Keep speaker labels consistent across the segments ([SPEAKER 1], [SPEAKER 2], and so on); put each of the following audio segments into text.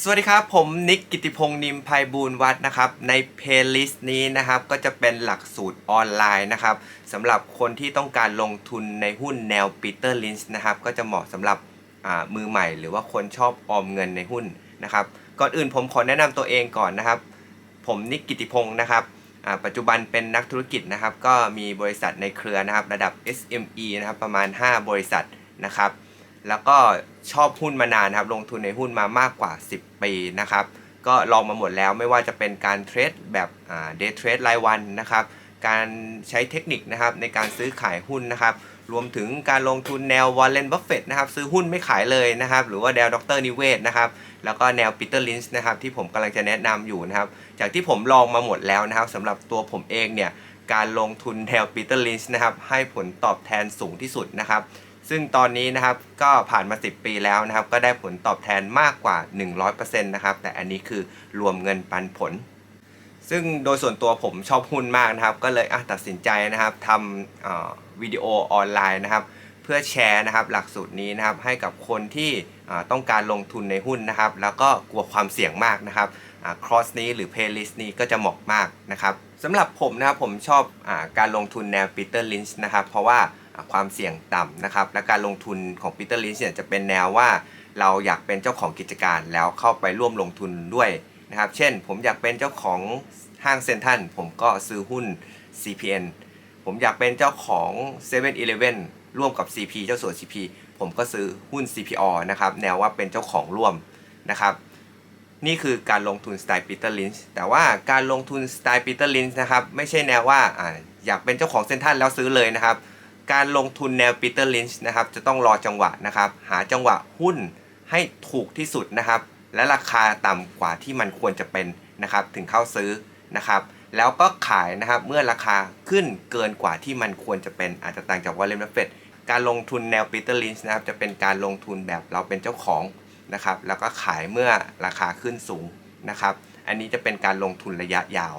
[SPEAKER 1] สวัสดีครับ ผมนิกกิติพงศ์นิมภัยบูลย์วัฒน์นะครับ ในเพลย์ลิสต์นี้นะครับ ก็จะเป็นหลักสูตรออนไลน์นะครับสำหรับคนที่ต้องการลงทุนในหุ้นแนวปีเตอร์ลินส์นะครับ ก็จะเหมาะสำหรับอ่ามือใหม่ หรือว่าคนชอบออมเงินในหุ้นนะครับ ก่อนอื่นผมขอแนะนำตัวเองก่อนนะครับ ผมนิกกิติพงศ์นะครับอ่าปัจจุบันเป็นนักธุรกิจนะครับ ก็มีบริษัทในเครือนะครับ ระดับ SME นะครับประมาณ 5 บริษัทนะครับ แล้วก็ชอบหุ้นมานานครับ ลงทุนในหุ้นมามากกว่า 10 ปีนะครับ ก็ลองมาหมดแล้วไม่ว่าจะเป็นการเทรดแบบเดย์เทรดรายวันนะครับ การใช้เทคนิคนะครับในการซื้อขายหุ้นนะครับ รวมถึงการลงทุนแนววอลเลนบัฟเฟตนะครับ ซื้อหุ้นไม่ขายเลยนะครับ หรือว่าแนวดรนิเวศนะครับ แล้วก็แนวปีเตอร์ลินส์นะครับที่ผมกำลังจะแนะนำอยู่นะครับ จากที่ผมลองมาหมดแล้วนะครับสำหรับตัวผมเองเนี่ยการลงทุนแนวปีเตอร์ลินส์นะครับให้ผลตอบแทนสูงที่สุดนะครับ ซึ่งตอนนี้นะครับก็ผ่านมา 10 ปีแล้วนะครับ ก็ได้ผลตอบแทนมากกว่า 100%นะครับ แต่อันนี้คือรวมเงินปันผล ซึ่งโดยส่วนตัวผมชอบหุ้นมากนะครับ ก็เลยตัดสินใจนะครับทำวิดีโอออนไลน์นะครับ เพื่อแชร์นะครับ หลักสูตรนี้นะครับให้กับคนที่ต้องการลงทุนในหุ้นนะครับ แล้วก็กลัวความเสี่ยงมากนะครับครอสนี้หรือเพลย์ลิสต์นี้ก็จะเหมาะมากนะครับสำหรับผมนะครับผมชอบอการลงทุนแนวปีเตอร์ลินช์นะครับ เพราะว่า ความเสี่ยงต่ำนะครับ และการลงทุนของปีเตอร์ลินช์เนี่ยจะเป็นแนวว่าเราอยากเป็นเจ้าของกิจการแล้วเข้าไปร่วมลงทุนด้วยนะครับ เช่น ผมอยากเป็นเจ้าของห้างเซ็นทรัลผมก็ซื้อหุ้น CPN ผมอยากเป็นเจ้าของ7 e เ e ่ e อร่วมกับ CP เจ้าสัวน CP ผมก็ซื้อหุ้น CPO นะครับ แนวว่าเป็นเจ้าของร่วมนะครับ นี่คือการลงทุนสไตล์ปีเตอร์ลินช์แต่ว่าการลงทุนสไตล์ปีเตอร์ลินช์นะครับ ไม่ใช่แนวว่าออยากเป็นเจ้าของเซ็นทรัลแล้วซื้อเลยนะครับ การลงทุนแนวปีเตอร์ลินช์นะครับจะต้องรอจังหวะนะครับ หาจังหวะหุ้นให้ถูกที่สุดนะครับ และราคาต่ำกว่าที่มันควรจะเป็นนะครับถึงเข้าซื้อนะครับ แล้วก็ขายนะครับเมื่อราคาขึ้นเกินกว่าที่มันควรจะเป็นอาจจะต่างจากวอลเลนบัฟเฟตการลงทุนแนวปีเตอร์ลินช์นะครับจะเป็นการลงทุนแบบเราเป็นเจ้าของนะครับ แล้วก็ขายเมื่อราคาขึ้นสูงนะครับ อันนี้จะเป็นการลงทุนระยะยาว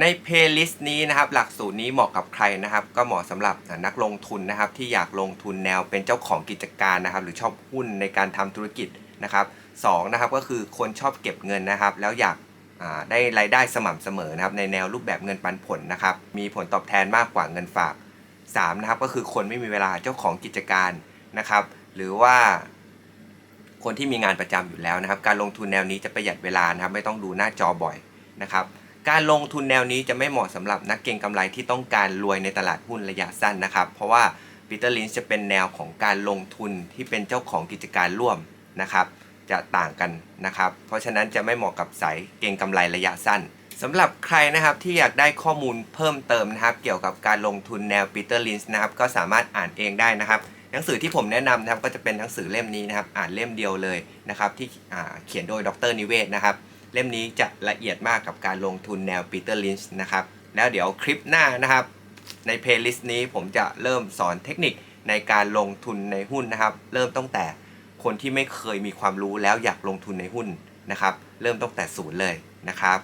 [SPEAKER 1] ในเพลย์ลิสต์นี้นะครับหลักสูตรนี้เหมาะกับใครนะครับ ก็เหมาะสำหรับนักลงทุนนะครับ ที่อยากลงทุนแนวเป็นเจ้าของกิจการนะครับ หรือชอบหุ้นในการทำธุรกิจนะครับสองนะครับก็คือคนชอบเก็บเงินนะครับ แล้วอยากได้รายได้สม่ำเสมอนะครับ ในแนวรูปแบบเงินปันผลนะครับ มีผลตอบแทนมากกว่าเงินฝากสามนะครับก็คือคนไม่มีเวลาเจ้าของกิจการนะครับ หรือว่าคนที่มีงานประจำอยู่แล้วนะครับ การลงทุนแนวนี้จะประหยัดเวลานะครับ ไม่ต้องดูหน้าจอบ่อยนะครับ การลงทุนแนวนี้จะไม่เหมาะสำหรับนักเก็งกำไรที่ต้องการรวยในตลาดหุ้นระยะสั้นนะครับ เพราะว่าปีเตอร์ลินจะเป็นแนวของการลงทุนที่เป็นเจ้าของกิจการร่วมนะครับ จะต่างกันนะครับ เพราะฉะนั้นจะไม่เหมาะกับสายเก็งกำไรระยะสั้นสำหรับใครนะครับที่อยากได้ข้อมูลเพิ่มเติมนะครับ เกี่ยวกับการลงทุนแนวปีเตอร์ลินนะครับ ก็สามารถอ่านเองได้นะครับ หนังสือที่ผมแนะนำนะครับก็จะเป็นหนังสือเล่มนี้นะครับ อ่านเล่มเดียวเลยนะครับ ที่เขียนโดยดรนิเวศนะครับ เล่มนี้จะละเอียดมากกับการลงทุนแนวปีเตอร์ลินช์นะครับ แล้วเดี๋ยวคลิปหน้านะครับ ในเพลย์ลิสต์นี้ผมจะเริ่มสอนเทคนิคในการลงทุนในหุ้นนะครับ เริ่มตั้งแต่คนที่ไม่เคยมีความรู้แล้วอยากลงทุนในหุ้นนะครับ เริ่มตั้งแต่ศูนย์เลยนะครับ